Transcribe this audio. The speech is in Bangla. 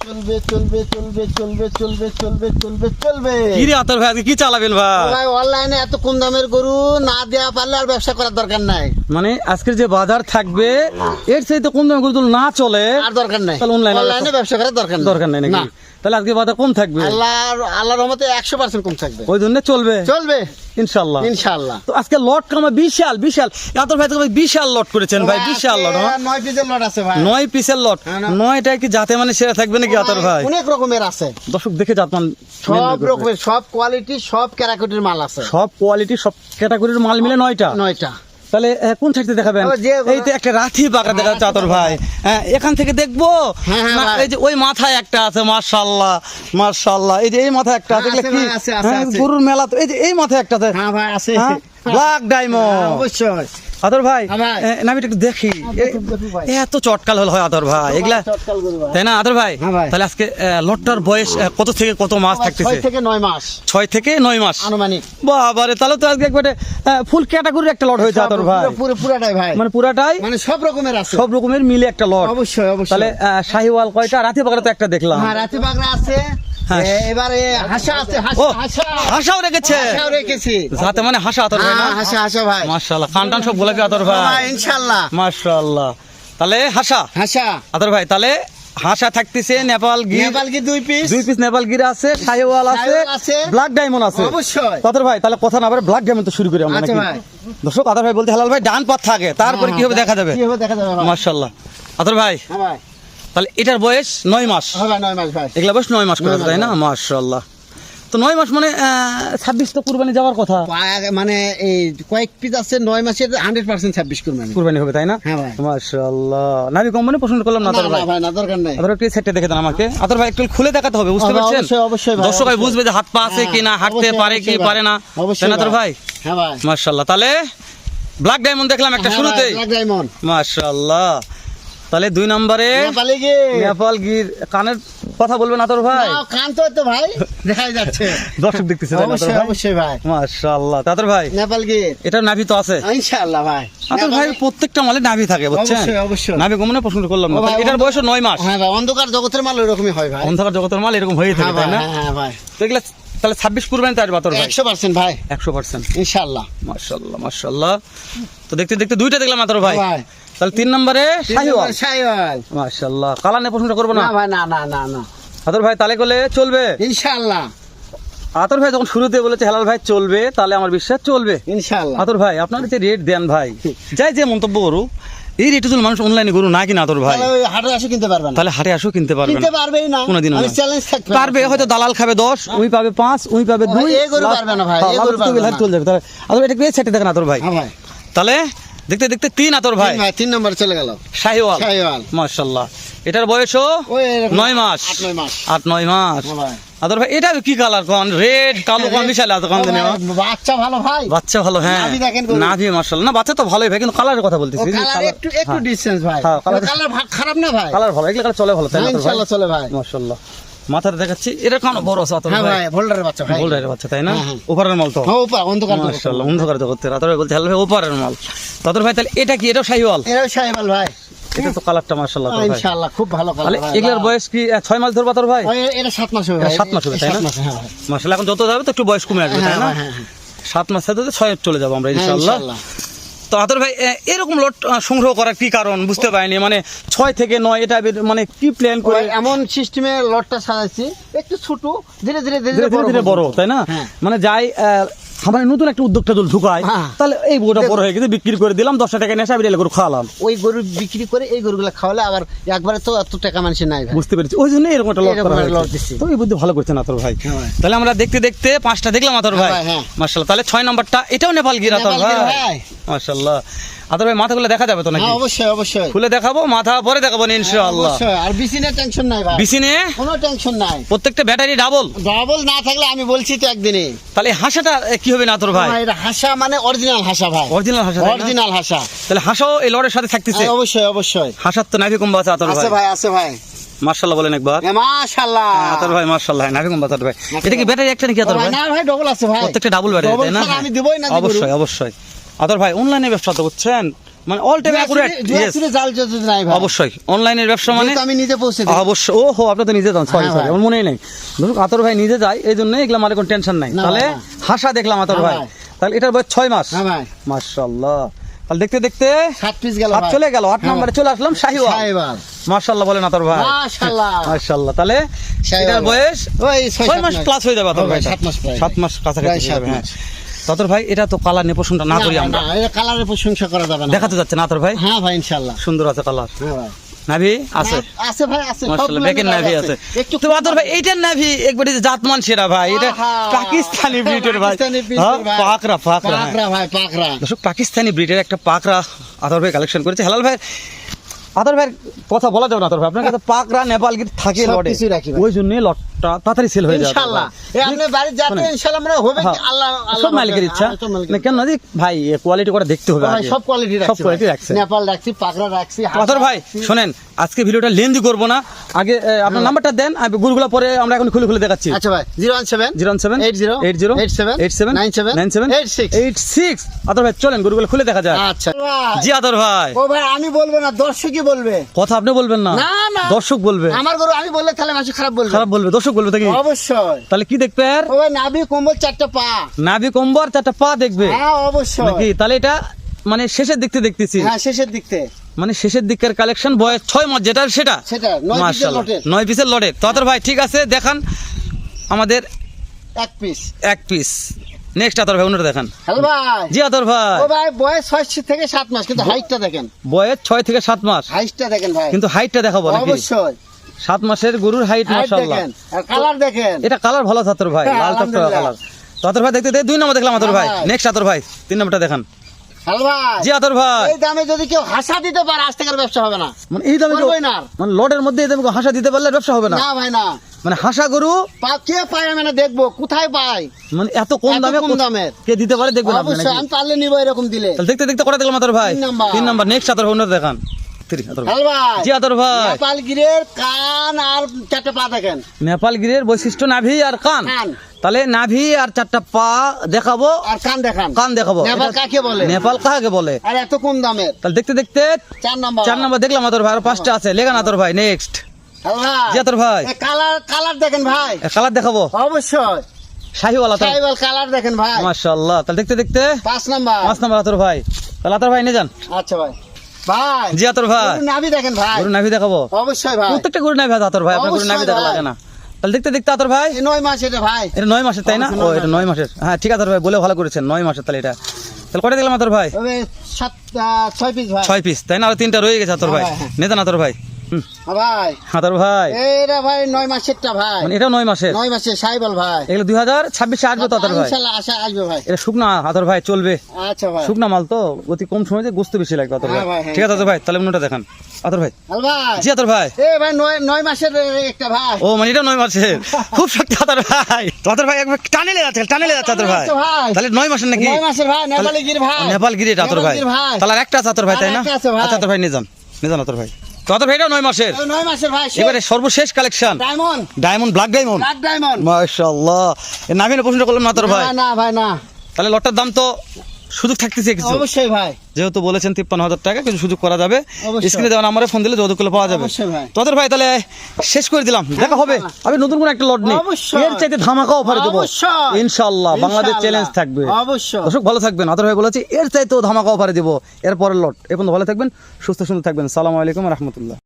চলবে চলবে চলবে চলবে চলবে চলবে চলবে চলবে। কি রে আতর ভাই আজকে কি চালাবেন ভাই? অনলাইনে এত কম দামের গরু না দেওয়া পারলে আর ব্যবসা করার দরকার নাই। মানে আজকের যে বাজার থাকবে এর চাইতে কোন দামে গরু না চলে। আর দরকার নাই। তাহলে অনলাইনে ব্যবসা করার দরকার দরকার নাই নাকি? তাহলে আজকে বাজার কম থাকবে? আল্লাহর আল্লাহর রহমতে একশো পার্সেন্ট কম থাকবে। ওই জন্য চলবে? চলবে। ইনশাল্লাহ ইনশাআল্লাহ। তো আজকে লট কামা বিশাল বিশাল। আতর ভাই তো ভাই বিশাল লট করেছেন ভাই বিশাল লট হ্যাঁ? নয় পিসের লট আছে ভাই। নয় পিসের লট। না। নয়টায় কি যাতে মানে সেরা থাকবে নাকি আতর ভাই? অনেক রকমের আছে। দর্শক দেখে জাতমান সব রকমের সব কোয়ালিটি সব ক্যারাকুটির মাল আছে। সব কোয়ালিটি সব ক্যাটাগরির মাল মিলে নয়টা? নয়টা। তাহলে কোন সাইডে দেখাবেন? এই তো একটা রাথি পাকা দেখা চাতর ভাই। হ্যাঁ এখান থেকে দেখব? হ্যাঁ, হ্যাঁ। এই যে ওই মাথায় একটা আছে মার্শাল্লাহ মার্শাল্লাহ এই যে এই মাথায় একটা আছে হ্যাঁ, কি। গরুর মেলা তো এই যে এই মাথায় একটা আছে। হ্যাঁ ভাই আছে। Black diamond. অবশ্যই। আদর ভাই না আমি একটু দেখি। এত চটকাল হল হয় আদর ভাই এগুলা। তাই না আদর ভাই? হ্যাঁ, তাহলে আজকে লটটার বয়স কত থেকে কত মাস থাকতেছে? থেকে নয় মাস। ছয় থেকে নয় মাস। আনুমানিক। বাবারে তাহলে তো আজকে একবারে ফুল ক্যাটাগরির একটা লট হয়েছে আদর ভাই। পুরো- পুরো পুরাটাই ভাই। মানে পুরাটাই মানে সব রকমের আছে। সব রকমের মিলে একটা লট। অবশ্যই অবশ্যই। তাহলে শাহিওয়াল কয়টা? রাতে পাকড়া তো একটা দেখলাম। হ্যাঁ রাতে বাগড়া আছে। এবারে হাসা আছে হাসা হাসা। হাসাও রেখেছে। হাসাও রেখেছি। যাতে মানে হাসা আতর ভাই না? হ্যাঁ, হাসা হাসা ভাই। মাশাআল্লাহ কান সব গোলাপি আতর ভাই। ভাই ইনশাআল্লাহ। মাশাআল্লাহ। তাহলে হাসা। হাসা। আতর ভাই তাহলে হাসা থাকতেছে নেপাল গির। নেপাল কি দুই পিস দুই পিস নেপাল গির আছে শাহিওয়াল আছে ব্ল্যাক ডায়মন্ড আছে। অবশ্যই। আতর ভাই তাহলে কথা না বলে ব্ল্যাক ডায়মন্ড তো শুরু করি আমরা আচ্ছা নাকি। দর্শক আতর ভাই বলতে হালাল ভাই ডান পথ থাকে। তারপরে কি হবে দেখা যাবে? কি হবে দেখা যাবে মাশাআল্লাহ। আতর ভাই। হ্যাঁ ভাই। তাহলে এটার বয়স নয় মাস। নয় মাস ভাই। এগুলা বয়স নয় মাস করে তাই না? তো নয় মাস মানে ছাব্বিশ তো কুরবানি যাওয়ার কথা। মানে এই কয়েক পিস আছে নয় মাসের হান্ড্রেড পার্সেন্ট ছাব্বিশ কুরবানি। কুরবানি হবে তাই না? হ্যাঁ ভাই। মাশাআল্লাহ। নাবি কোম্পানি পছন্দ করলাম না ভাই? না দরকার নাই। আবার একটু সেটটা দেখে দেন আমাকে। ভাই একটু খুলে দেখাতে হবে বুঝতে পারছেন? অবশ্যই, অবশ্যই ভাই, দর্শক ভাই বুঝবে যে হাত পা আছে হ্যাঁ, কি না হাঁটতে পারে কি পারে না। অবশ্যই না ভাই। হ্যাঁ ভাই। মাশাআল্লাহ তাহলে ব্ল্যাক ডায়মন্ড দেখলাম একটা হ্যাঁ শুরুতেই। ভাই, Black Diamond। তাহলে দুই নম্বরে নেপাল গির। কানের কথা বলবেন না তোর ভাই? কান তো তো ভাই দেখাই যাচ্ছে। দর্শক দেখতেছে অবশ্যই ভাই? অবশ্যই ভাই। মাশাআল্লাহ। তাদের ভাই নেপাল কি এটা নাভি তো আছে। ইনশাআল্লাহ ভাই। ভাই প্রত্যেকটা মালে নাভি থাকে বুঝছেন? অবশ্যই, অবশ্যই। নাভি গমনে পছন্দ করলাম না। এটার বয়স নয় মাস। হ্যাঁ ভাই অন্ধকার জগতের মাল ওইরকমই হয় ভাই। অন্ধকার জগতের মাল এরকম হয়ে হ্যাঁ থাকে ভাই তাই না? হ্যাঁ হ্যাঁ ভাই। তো এগুলা তাহলে ছাব্বিশ কুরবানি তার বাতর ভাই। একশো পার্সেন্ট ভাই। একশো পার্সেন্ট। ইনশাআল্লাহ। মার্শাল্লাহ মার্শাল্লাহ তো দেখতে দেখতে দুইটা দেখলাম মাত্র ভাই। তাহলে তিন নম্বরে শাহিওয়াল। শাহিওয়াল। মার্শাল্লাহ কালার নিয়ে পছন্দ করব না? ভাই না না না না। আতর ভাই করলে চলবে? ইনশাআল্লাহ। আতর ভাই যখন শুরুতে বলেছে হেলাল ভাই চলবে তাহলে আমার বিশ্বাস চলবে। ইনশাআল্লাহ। আতর ভাই আপনার যে রেট দেন ভাই যাই যে মন্তব্য করু এই রেটে তো মানুষ অনলাইনে করু না কিনা আতর ভাই। তাহলে হাটে আসে কিনতে পারবেন তাহলে হাটে আসো কিনতে পারবেন কিনতে পারবেই না। কোনোদিনও আমি চ্যালেঞ্জ থাকবে পারবে হয়তো দালাল খাবে দশ উই পাবে পাঁচ উই পাবে ও, দুই এই গরু পারবে না ভাই, হ্যাঁ, এই গরু পারবে না। চলে যাবে। তাহলে আতর এটা পেয়ে সেটে দেখেন আতর ভাই? হ্যাঁ ভাই। তাহলে দেখতে দেখতে তিন আতর ভাই। তিন নম্বর চলে গেল। শাহিওয়াল। শাহিওয়াল। মাশাল্লাহ। এটার বয়সও নয় মাস। আট নয় মাস। আট নয় মাস। হ্যাঁ আদর ভাই এটা কি কালার কোন? রেড কালো কোন? আছে কোন ভাই, বাচ্চা ভালো ভাই। বাচ্চা ভালো হ্যাঁ। নাভি মাশাআল্লাহ না বাচ্চা তো ভালোই ভাই কিন্তু কালারের কথা বলতেছি কালার একটু একটু ডিসটেন্স ভাই। হ্যাঁ, কালার খারাপ না ভাই? কালার ভালো এগুলো চলে ভালো তাই না হ্যাঁ, ভাই? ইনশাআল্লাহ চলে ভাই। মাশাআল্লাহ মাথাটা দেখাচ্ছি এটা কোন বড় আছে হ্যাঁ ভাই? ভোল্ডারের বাচ্চা ভাই। বল রে বাচ্চা তাই না? হ্যাঁ, হ্যাঁ। ওপারের মাল তো? হ্যাঁ উপা অন্ধকার মাশাআল্লাহ অন্ধকার ভাই বলতে ভাই ওপারের মাল। তাদের ভাই তাহলে এটা কি? এটাও শাহিওয়াল এরাও শাহিওয়াল ভাই। এটা তো কালারটা মাশাআল্লাহ ভাই। ইনশাআল্লাহ খুব ভালো কালার ভাই। এগুলোর বয়স কি আহ, মাস ধরবা তোর ভাই? এটা সাত মাস হবে এটা মাস হবে, তাই না? সাত মাস, ভাই। মাসাল্লাহ এখন যত যাবে তো একটু বয়স কমে আসবে তাই না? ভাই। সাত মাস সাথে তো চলে যাব আমরা ইনশাআল্লাহ। তো আতর ভাই এরকম লট সংগ্রহ করার কি কারণ? বুঝতে পারিনি মানে ছয় থেকে নয় এটা মানে কি প্ল্যান করে? এমন সিস্টেমে লটটা সাজাইছি একটু ছোট ধীরে ধীরে ধীরে ধীরে বড় তাই না? হ্যাঁ। মানে যাই আহ, আমার নতুন একটা উদ্যোগটা যদি ঢুকায় হ্যাঁ। তাহলে এই বউটা বড় হয়ে গেছে বিক্রি করে দিলাম দশটা টাকা নেশা বিড়ালে করে খাওয়ালাম। ওই গরু বিক্রি করে এই গরুগুলো খাওয়ালে আবার একবারে তো এত টাকা মানুষের নাই বুঝতে পেরেছি। ওই জন্য এরকম একটা লট দিচ্ছি। তো এই বুদ্ধি ভালো করছেন আতর ভাই। হ্যাঁ ভাই। তাহলে আমরা দেখতে দেখতে পাঁচটা দেখলাম আতর ভাই। হ্যাঁ। মার্শাল্লাহ তাহলে ছয় নম্বরটা এটাও নেপাল গির আতর ভাই। মার্শাল্লাহ আতর ভাই মাথাগুলো দেখা যাবে তো নাকি? অবশ্যই অবশ্যই। খুলে দেখাবো মাথা পরে দেখাবো না ইনশাআল্লাহ। আর বিসিনের টেনশন নাই ভাই। বিসিনে? কোনো টেনশন নাই। প্রত্যেকটা ব্যাটারি ডাবল ডাবল না থাকলে আমি বলছি তো একদিনে। তাহলে হাসাটা কি হবে না তোর ভাই? এটা হাসা মানে অরিজিনাল হাসা ভাই। অরিজিনাল হাসা অরিজিনাল হাসা। তাহলে হাসাও এই লড়ের সাথে থাকতেছে। হ্যাঁ, অবশ্যই অবশ্যই। হাসার তো নাভি কম্বা আছে আতর আছে ভাই। ভাই আছে ভাই। মার্শাল্লাহ বলেন একবার। মার্শাল্লাহ আতর ভাই মার্শাল্লাহ নাভি কম্বা আতর ভাই। এটা কি ব্যাটারি একটা নাকি আতর ভাই না ভাই ডবল আছে ভাই। প্রত্যেকটা ডাবল ব্যাটারি তাই না? আমি দিবই না অবশ্যই অবশ্যই। আতর ভাই অনলাইনে ব্যবসা তো করছেন মানে অল টাইম অ্যাকুরেট ইয়েস জাল যদি নাই ভাই। অবশ্যই অনলাইনের ব্যবসা মানে আমি নিজে পৌঁছে দিই। অবশ্যই ও হো আপনি তো নিজে যান সরি হ্যাঁ সরি আমার মনেই নেই। ধরুন আতর ভাই নিজে যায় এই জন্য এগুলো আমার কোনো টেনশন নাই। তাহলে হাসা দেখলাম আতর হ্যাঁ ভাই। তাহলে এটার বয়স ছয় মাস। হ্যাঁ ভাই। মাশাআল্লাহ। তাহলে দেখতে দেখতে সাত পিস গেল হাত চলে গেল আট হ্যাঁ নম্বরে চলে আসলাম শাহিওয়াল। মাশাআল্লাহ বলেন আতর ভাই। মাশাআল্লাহ। মাশাআল্লাহ তাহলে এটার বয়স ওই ছয় মাস প্লাস হয়ে যাবে আতর হ্যাঁ ভাই সাত মাস প্রায়। সাত মাস কাছাকাছি হয়ে হ্যাঁ। আতর ভাই এটা তো কালার নিয়ে প্রশ্নটা না করি আমরা। কালারের প্রশংসা করা যাবে না। দেখাতে যাচ্ছে না আতর ভাই? হ্যাঁ ভাই ইনশাআল্লাহ। সুন্দর আছে কালার হ্যাঁ ভাই। নাভি আছে? আছে ভাই আছে। মাশাআল্লাহ সবগুলো নাভি আছে। একটু তো আতর ভাই এইটার নাভি একবারে জাতমান সেরা ভাই এটা পাকিস্তানি ব্রিডের ভাই। পাকিস্তানি হ্যাঁ, ভাই। পাকরা পাকরা। হ্যাঁ। পাকরা ভাই পাকরা। দর্শক পাকিস্তানি ব্রিডের একটা পাকরা আতর ভাই কালেকশন করেছে। হেলাল ভাই আতর ভাইয়ের কথা বলা যাবে না আতর ভাই। আপনার কাছে পাকরা নেপাল গিট থাকে লটে। ভাই। ওই জন্যই লটটা তাড়াতাড়ি সেল হয়ে যায় ইনশাআল্লাহ এই আপনি বাড়ি যাতে ইনশাআল্লাহ আমরা হবে হ্যাঁ, আল্লাহ আল্লাহ সব মালিকের ইচ্ছা। হ্যাঁ, না কেন যে ভাই কোয়ালিটি করে দেখতে হবে ভাই আগে। সব কোয়ালিটি সব কোয়ালিটি ভাই। রাখছে। নেপাল রাখছি পাকড়া রাখছি আতর ভাই শোনেন আজকে ভিডিওটা লেন্দি করব না। আগে আপনার নাম্বারটা দেন আমি গুরুগুলো পরে আমরা এখন খুলে খুলে দেখাচ্ছি। আচ্ছা ভাই zero one seven zero seven eight zero eight zero eight seven eight seven seven seven eight six six আতর ভাই চলেন গরুগুলো খুলে দেখা যায় আচ্ছা। জি আতর ভাই। ও ভাই আমি বলব না দর্শকই বলবে? কথা আপনি বলবেন না। না, না। দর্শক বলবে। আমার গরু আমি বললে তাহলে মানুষ খারাপ বলবে। খারাপ বলবে। দর্শক বলবে তাকে অবশ্যই। তাহলে কি দেখবে আর? ও ভাই নাভি কম্বল চারটা পা। নাভি কম্বর চারটা পা দেখবে। হ্যাঁ অবশ্যই। নাকি? তাহলে এটা মানে শেষের দিক থেকে দেখতেছি। হ্যাঁ শেষের দিক থেকে মানে শেষের দিকের কালেকশন বয়স ছয় মাস যেটা সেটা? সেটা, নয় পিসের মাশাআল্লাহ, লটের। নয় পিসের লটের তো আতর ভাই ঠিক আছে দেখান আমাদের এক পিস এক পিস নেক্সট আতর ভাই অন্যটা দেখান। হ্যালো ভাই। জি আতর ভাই। ও ভাই বয়স থেকে মাস কিন্তু হাইটটা দেখেন। বয়স থেকে মাস। হাইটটা দেখেন ভাই। কিন্তু হাইটটা দেখাবো নাকি? অবশ্যই। সাত মাসের গরুর হাইট মাশাআল্লাহ। আর কালার দেখেন। এটা কালার ভালো আছে আতর ভাই হ্যাঁ, লাল টকটকা কালার তো আতর ভাই দেখতে দুই নম্বর দেখলাম আতর ভাই। হ্যাঁ, নেক্সট আতর ভাই তিন নম্বরটা দেখান। ভাই। জি আতর ভাই। এই দামে যদি কেউ হাসা দিতে পারে আজ থেকে ব্যবসা হবে না। মানে এই দামে না। মানে লটের মধ্যে এই দামে হাসা দিতে পারলে ব্যবসা হবে না। না ভাই না। মানে হাসা গরু? কে পায় আমি না দেখব? কোথায় পাই মানে এত কম দামে কম দামের। কে দিতে পারে দেখবেন অবশ্যই আমি পারলে নিবো এরকম দিলে। তাহলে দেখতে দেখতে করে দেখলাম আতর ভাই? তিন নাম্বার। নেক্সট আতর ভাই দেখান। বৈশিষ্ট্য নাভি আর কান। তাহলে নাভি আর চারটা পা দেখাবো। আর কান দেখান। কান দেখাবো। নেপাল কাকে বলে? নেপাল কাকে বলে? আর এত কম দামের। তাহলে দেখতে দেখতে চার নাম্বার। চার নাম্বার দেখলাম আতর ভাই আর পাঁচটা আছে। লেগান আতর ভাই নেক্সট হ্যালো ভাই। জি ভাই। কালার কালার দেখেন ভাই। কালার দেখাবো? অবশ্যই। শাহিওয়ালা ট্রাইবাল কালার দেখেন ভাই। মাশাআল্লাহ। তাহলে দেখতে দেখতে? পাঁচ নাম্বার। পাঁচ নাম্বার আতর ভাই। তাহলে আতর ভাই নিয়ে যান। আচ্ছা ভাই। ভাই জি আতর ভাই। নাভি দেখেন ভাই। গরু নাভি দেখাবো? অবশ্যই ভাই। প্রত্যেকটা গরু নাভি আতর ভাই আপনার গরু নাভি দেখা লাগে না। তাহলে দেখতে দেখতে আতর ভাই। নয় মাস এটা ভাই। এটা নয় মাসের তাই না? ও এটা নয় মাসের। হ্যাঁ ঠিক আছে আতর ভাই বলে ভালো করেছেন। নয় মাসের তাহলে এটা। তাহলে কটা দিলাম আতর ভাই? ছয় পিস ভাই। ছয় পিস তাই না? আর তিনটা রয়ে গেছে আতর ভাই। হ্যাঁ, হ্যাঁ। নেতান আতর ভাই। হ্যাঁ, ভাই। আতর ভাই। এটা ভাই নয় মাসেরটা ভাই। মানে এটা নয় মাসের? নয় মাসের সাইবল ভাই। এগুলো দুই হাজার ছাব্বিশে আসবে তো আতর ভাই? আশা আসবে ভাই। এটা শুকনা আতর ভাই চলবে। আচ্ছা ভাই। শুকনা মাল তো অতি কম সময়ে গোস্ত বেশি লাগবে ভাই। হ্যাঁ হ্যাঁ। ঠিক আছে ভাই তাহলে অন্যটা দেখান। আতর ভাই। জি আতর ভাই। এ ভাই নয় নয় মাসের একটা ভাই। ও মানে এটা নয় মাসের। খুব শক্তি আতর ভাই। তো ভাই একবার টানে লেগে যাচ্ছে টানে লেগে যাচ্ছে আতর ভাই। টানে যাচ্ছে ভাই। তাহলে নয় মাসের নাকি? নয় মাসের ভাই নেপালি গির ভাই। নেপাল গিরি তাহলে একটা ভাই তাই না? ভাই। আচ্ছা নিয়ে যান। আতর ভাই। তো আতর নয় মাসের। নয় মাসের ভাই এবারে সর্বশেষ collection diamond diamond black diamond black diamond মাশাআল্লাহ। এর প্রশ্ন করলাম না তোর ভাই। না না ভাই না। তাহলে লটটার দাম তো সুযোগ থাকতেছে কিছু। অবশ্যই ভাই। যেহেতু বলেছেন তিপ্পান্ন হাজার টাকা কিছু সুযোগ করা যাবে। স্ক্রিনে দেওয়া নাম্বারে ফোন দিলে করলে পাওয়া যাবে। তোদের ভাই তাহলে শেষ করে দিলাম। দেখা হবে। আমি নতুন কোন একটা লট নেই। এর চাইতে ধামাকা অফারে দেবো। ইনশাআল্লাহ বাংলাদেশ চ্যালেঞ্জ থাকবে। অবশ্যই। দর্শক ভালো থাকবেন। আতর ভাই বলেছি এর চাইতেও ধামাকা অফারে দিব। এর পরের লট এখন ভালো থাকবেন সুস্থ সুন্দর থাকবেন। সালাম আলাইকুম রহমতুল্লাহ।